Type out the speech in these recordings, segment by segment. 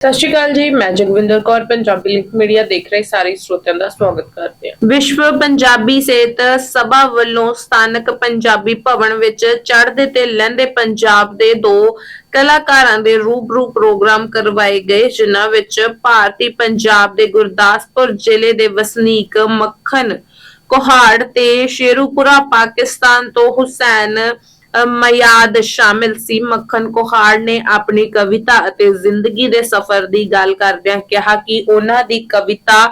ਸਤਿ ਸ਼੍ਰੀ ਅਕਾਲ ਜੀ, ਮੈਂ ਜਗਵਿੰਦਰ ਕੌਰ, ਪੰਜਾਬੀ ਲਿੰਕ ਮੀਡੀਆ ਦੇਖ ਰਹੇ ਸਾਰੇ ਸਰੋਤਿਆਂ ਦਾ ਸਵਾਗਤ ਕਰਦੇ ਹਾਂ। ਵਿਸ਼ਵ ਪੰਜਾਬੀ ਸਿਹਤ ਸਭਾ ਵੱਲੋਂ ਸਥਾਨਕ ਪੰਜਾਬੀ ਭਵਨ ਵਿੱਚ ਚੜ੍ਹਦੇ ਤੇ ਲਹਿੰਦੇ ਪੰਜਾਬ ਦੇ ਦੋ ਕਲਾਕਾਰਾਂ ਦੇ ਰੂਬਰੂ ਪ੍ਰੋਗਰਾਮ ਕਰਵਾਏ ਗਏ, ਜਿਨ੍ਹਾਂ ਵਿੱਚ ਭਾਰਤੀ ਪੰਜਾਬ ਦੇ ਗੁਰਦਾਸਪੁਰ ਜ਼ਿਲ੍ਹੇ ਦੇ ਵਸਨੀਕ ਮੱਖਣ, ਕੋਹਾੜ ਤੇ ਸ਼ੇਰੂਪੁਰਾ, ਪਾਕਿਸਤਾਨ ਤੋਂ ਹੁਸੈਨ ਅ, ਸ਼ਾਮਿਲ ਸੀ। ਮੱਖਣ ਕੋਹਾੜ ਨੇ ਆਪਣੀ ਕਵਿਤਾ ਅਤੇ ਜ਼ਿੰਦਗੀ ਦੇ ਸਫ਼ਰ ਦੀ ਗੱਲ ਕਰਦਿਆਂ ਕਿਹਾ ਕਿ ਉਹਨਾਂ ਦੀ ਕਵਿਤਾ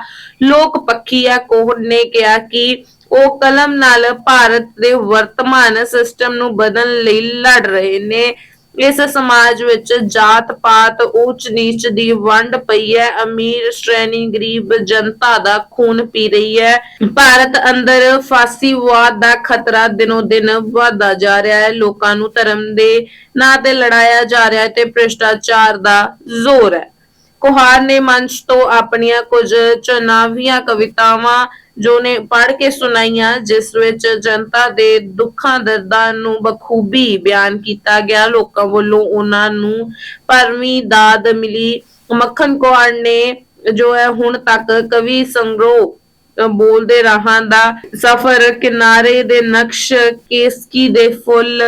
ਲੋਕ ਪੱਖੀ ਹੈ। ਕੋਹੜ ਨੇ ਕਿਹਾ ਕਿ ਉਹ ਕਲਮ ਨਾਲ ਭਾਰਤ ਦੇ ਵਰਤਮਾਨ ਸਿਸਟਮ ਨੂੰ ਬਦਲਣ ਲਈ ਲੜ ਰਹੇ ਨੇ। ਇਸ ਸਮਾਜ ਵਿੱਚ ਜਾਤ ਪਾਤ, ਉੱਚ ਨੀਚ ਦੀ ਵੰਡ ਪਈ ਹੈ। ਅਮੀਰ ਸ਼੍ਰੇਣੀ ਗਰੀਬ ਜਨਤਾ ਦਾ ਖੂਨ ਪੀ ਰਹੀ ਹੈ। ਭਾਰਤ ਅੰਦਰ ਫਾਸੀਵਾਦ ਦਾ ਖਤਰਾ ਦਿਨੋ ਦਿਨ ਵਧਦਾ ਜਾ ਰਿਹਾ ਹੈ। ਲੋਕਾਂ ਨੂੰ ਧਰਮ ਦੇ ਨਾਂ ਤੇ ਲੜਾਇਆ ਜਾ ਰਿਹਾ ਹੈ ਤੇ ਭ੍ਰਿਸ਼ਟਾਚਾਰ ਦਾ ਜ਼ੋਰ ਹੈ। ਕੁਹਾਰ ਨੇ ਮੰਚ ਤੋਂ ਆਪਣੀਆਂ ਕੁਝ ਚੁਣਾਵੀਆਂ ਕਵਿਤਾਵਾਂ ਜੋ ਨੇ ਪੜ੍ਹ ਕੇ ਸੁਣਾਈਆਂ, ਜਿਸ ਵਿੱਚ ਜਨਤਾ ਦੇ ਦੁੱਖਾਂ, ਦਰਦਾਂ ਨੂੰ ਬਖੂਬੀ ਬਿਆਨ ਕੀਤਾ ਗਿਆ। ਲੋਕਾਂ ਵੱਲੋਂ ਉਹਨਾਂ ਨੂੰ ਭਰਵੀਂ ਦਾਦ ਮਿਲੀ। ਮੱਖਣ ਕੁਹਾਰ ਨੇ ਜੋ ਹੈ ਹੁਣ ਤੱਕ ਕਵੀ ਸੰਗਰੋਹ ਬੋਲਦੇ ਰਾਹਾਂ ਦਾ ਸਫ਼ਰ ਕਿਨਾਰੇ ਦੇ ਨਕਸ਼ ਕੇਸਕੀ ਦੇ ਫੁੱਲ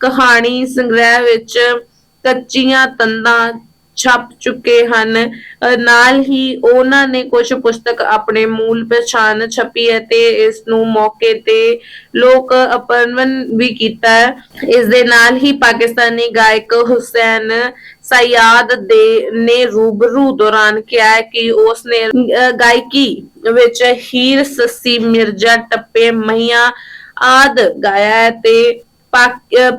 ਕਹਾਣੀ ਸੰਗ੍ਰਹਿ ਵਿੱਚ ਕੱਚੀਆਂ ਤੰਦਾਂ ਛਪ ਚੁੱਕੇ ਹਨ। ਨਾਲ ਹੀ ਉਹਨਾਂ ਨੇ ਕੁਝ ਪੁਸਤਕ ਆਪਣੇ ਮੂਲ ਪਛਾਣ ਛਪੀ ਹੈ ਤੇ ਇਸ ਨੂੰ ਮੌਕੇ ਤੇ ਲੋਕ ਅਪਰਵਨ ਵੀ ਕੀਤਾ ਹੈ। ਇਸ ਦੇ ਨਾਲ ਹੀ ਪਾਕਿਸਤਾਨੀ ਗਾਇਕ ਹੁਸੈਨ ਸਯਾਦ ਦੇ ਨੇ ਰੂਬਰੂ ਦੌਰਾਨ ਕਿਹਾ ਕਿ ਉਸ ਨੇ ਗਾਇਕੀ ਵਿੱਚ ਹੀਰ, ਸੱਸੀ, ਮਿਰਜ਼ਾ, ਟੱਪੇ, ਮਹੀਆਂ ਆਦ ਗਾਇਆ ਹੈ ਤੇ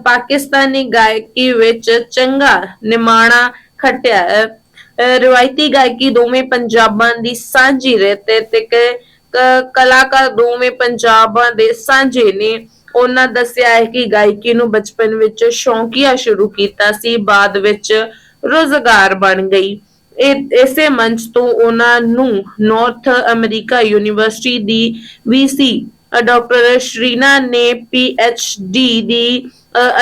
ਪਾਕਿਸਤਾਨੀ ਗਾਇਕੀ ਵਿੱਚ ਚੰਗਾ ਨਿਮਾਣਾ ਖਟਿਆ। ਰਵਾਇਤੀ ਗਾਇਕੀ ਦੋਵੇਂ ਪੰਜਾਬਾਂ ਦੀ ਸਾਂਝੀ ਰਹਿਤੇ ਤੇ ਕਲਾਕਾਰ ਦੋਵੇਂ ਪੰਜਾਬਾਂ ਦੇ ਸਾਂਝੇ ਨੇ। ਉਹਨਾਂ ਦੱਸਿਆ ਹੈ ਕਿ ਗਾਇਕੀ ਨੂੰ ਬਚਪਨ ਵਿੱਚ ਸ਼ੌਂਕੀਆ ਸ਼ੁਰੂ ਕੀਤਾ ਸੀ, ਬਾਅਦ ਵਿੱਚ ਰੋਜ਼ਗਾਰ ਬਣ ਗਈ। ਇਸੇ ਮੰਚ ਤੋਂ ਉਹਨਾਂ ਨੂੰ ਨਾਰਥ ਅਮਰੀਕਾ ਯੂਨੀਵਰਸਿਟੀ ਦੀ ਵੀਸੀ ਡਾਕਟਰ ਸ਼੍ਰੀਨਾ ਨੇ ਡੀ ਦੀ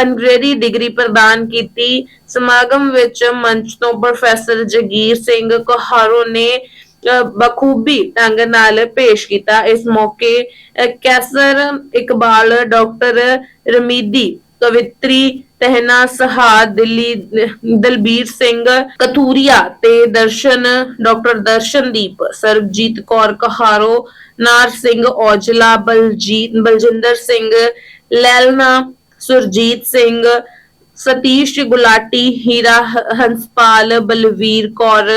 ਅਨਗ੍ਰੇਡੀ ਡਿਗਰੀ ਪ੍ਰਦਾਨ ਕੀਤੀ। ਸਮਾਗਮ ਵਿੱਚ ਮੰਚ ਤੋਂ ਪ੍ਰੋਫੈਸਰ ਜਗੀਰ ਸਿੰਘ ਕੋਹਾਰੋ ਨੇ ਅ, ਬਖੂਬੀ ਢੰਗ ਨਾਲ ਪੇਸ਼ ਕੀਤਾ। ਇਸ ਮੌਕੇ ਕੈਸਰ ਇਕਬਾਲ ਡਾਕਟਰ ਰਮੀਦੀ ਕਵਿਤਰੀ, ਤਹਿਨਾ ਸਹਾ ਦਿੱਲੀ ਦਲਬੀਰ ਸਿੰਘ, ਕਥੂਰੀਆ ਤੇ ਦਰਸ਼ਨ, ਡਾਕਟਰ ਦਰਸ਼ਨਦੀਪ, ਸਰਬਜੀਤ ਕੌਰ ਕਹਾਰੋ, ਨਾਰ ਸਿੰਘ ਔਜਲਾ, ਬਲਜੀਤ, ਬਲਜਿੰਦਰ ਸਿੰਘ, ਲੈਲਨਾ, ਸੁਰਜੀਤ ਸਿੰਘ, ਸਤੀਸ਼ ਗੁਲਾਟੀ, ਹੀਰਾ ਹੰਸਪਾਲ, ਬਲਵੀਰ ਕੌਰ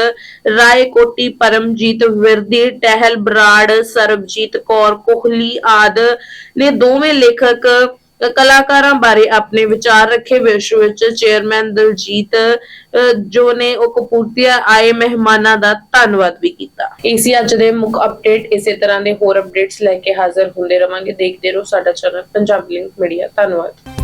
ਰਾਏ ਕੋਟੀ ਪਰਮਜੀਤ, ਵਿਰਦੀ, ਟਹਿਲ ਬਰਾੜ, ਸਰਬਜੀਤ ਕੌਰ, ਕੋਹਲੀ ਆਦ ਨੇ ਦੋਵੇਂ ਲੇਖਕ ਕਲਾਕਾਰਾਂ ਬਾਰੇ ਆਪਣੇ ਵਿਚਾਰ ਰੱਖੇ। ਵਿਸ਼ ਵਿੱਚ ਚੇਅਰਮੈਨ ਦਲਜੀਤ ਜੋ ਨੇ ਉਹ ਕਪੂਰਤੀਆ ਆਏ ਮਹਿਮਾਨਾਂ ਦਾ ਧੰਨਵਾਦ ਵੀ ਕੀਤਾ। ਏਸੀ ਅੱਜ ਦੇ ਮੁੱਖ ਅਪਡੇਟ। ਇਸੇ ਤਰ੍ਹਾਂ ਦੇ ਹੋਰ ਅਪਡੇਟਸ ਲੈ ਕੇ ਹਾਜ਼ਰ ਹੁੰਦੇ ਰਵਾਂਗੇ। ਦੇਖਦੇ ਰਹੋ ਸਾਡਾ ਚੈਨਲ ਪੰਜਾਬੀ ਲਿੰਕ ਮੀਡੀਆ। ਧੰਨਵਾਦ।